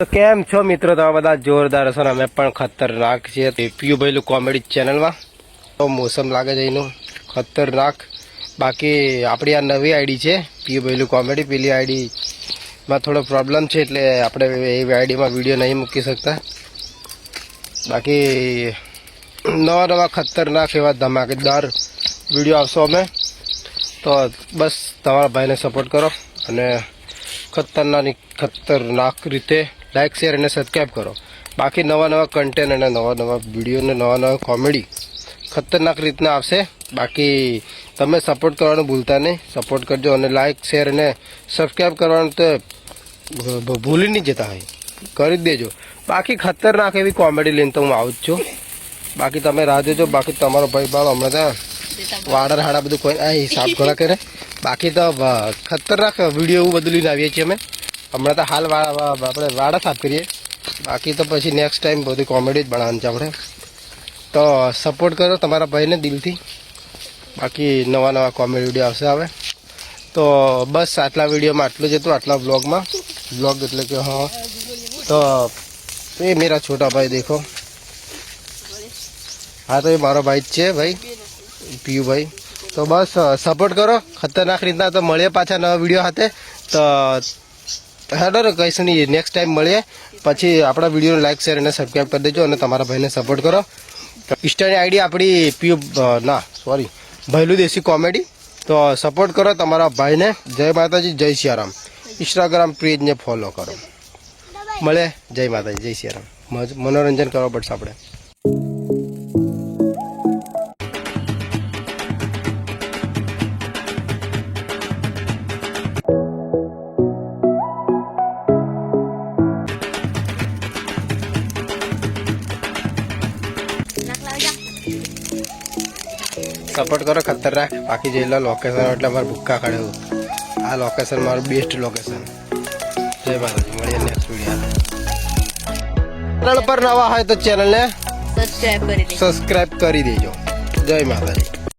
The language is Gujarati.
તો કેમ છો મિત્રો? તમે બધા જોરદાર હશો ને અમે પણ ખતરનાક છીએ. પીયુ ભાઈલું કોમેડી ચેનલમાં તો મોસમ લાગે છે એનું. ખતરનાક. બાકી આપણી આ નવી આઈડી છે. પીયુ ભાઈલું કોમેડી પેલી આઈડીમાં થોડો પ્રોબ્લેમ છે એટલે આપણે એ આઈડીમાં વીડિયો નહીં મૂકી શકતા. બાકી નવા નવા ખતરનાક એવા ધમાકેદાર વીડિયો આવશો અમે. તો બસ તમારા ભાઈને સપોર્ટ કરો અને ખતરનાક ખતરનાક રીતે લાઈક, શેર અને સબસ્ક્રાઈબ કરો. બાકી નવા નવા કન્ટેન્ટ અને નવા નવા વીડિયો અને નવા નવા કોમેડી ખતરનાક રીતના આવશે. બાકી તમે સપોર્ટ કરવાનું ભૂલતા નહીં. સપોર્ટ કરજો અને લાઇક શેર અને સબસ્ક્રાઈબ કરવાનું તો ભૂલી નહીં જતા હોય. કરી દેજો. બાકી ખતરનાક એવી કોમેડી લઈને તો હું આવું જ છું. બાકી તમે રાહ જોજો. બાકી તમારો ભાઈ બાળ હમણાં ત્યાં વાડા હાડા બધું કોઈ હિસાબ ઘણા કરે. બાકી તો ખતરનાક વીડિયો એવું બધું લઈને આવીએ છીએ અમે. હમણાં તો હાલ આપણે વાડા સાફ કરીએ. બાકી તો પછી નેક્સ્ટ ટાઈમ બધી કોમેડી જ બનાવવાની છે આપણે. તો સપોર્ટ કરો તમારા ભાઈને દિલથી. બાકી નવા નવા કોમેડી વીડિયો આવશે હવે. તો બસ આટલા વિડીયોમાં આટલું જ હતું, આટલા બ્લોગમાં બ્લોગ એટલે કે, હા. તો એ મેરા છોટા ભાઈ દેખો. હા, તો એ મારો ભાઈ જ છે ભાઈ. પિયુભાઈ તો બસ સપોર્ટ કરો. ખતરનાક રીતના તો મળીએ પાછા નવા વીડિયો સાથે. તો હેડો ને કહીશું નહીં. નેક્સ્ટ ટાઈમ મળીએ. પછી આપણા વિડીયોને લાઈક શેર અને સબસ્ક્રાઈબ કરી દેજો અને તમારા ભાઈને સપોર્ટ કરો. ઇન્સ્ટાની આઈડી આપણી પીયુ ના સોરી ભૈલું દેશી કોમેડી તો સપોર્ટ કરો તમારા ભાઈને. જય માતાજી, જય સિયારામ. ઇન્સ્ટાગ્રામ પેજને ફોલો કરો. મળે? જય માતાજી, જય સિયારામ. મનોરંજન કરવા પડશે આપણે. સપોર્ટ કરો ખતરનાક. બાકી જઈ લો લોકેશન એટલે અમારે ભૂક્કા કાઢ્યું આ લોકેશન મારું બેસ્ટ લોકેશન જય માતાજી મળીએ નેક્સ્ટ વીડિયો ચેનલ પર નવા હોય તો ચેનલને સબસ્ક્રાઇબ કરી દેજો. જય માતાજી.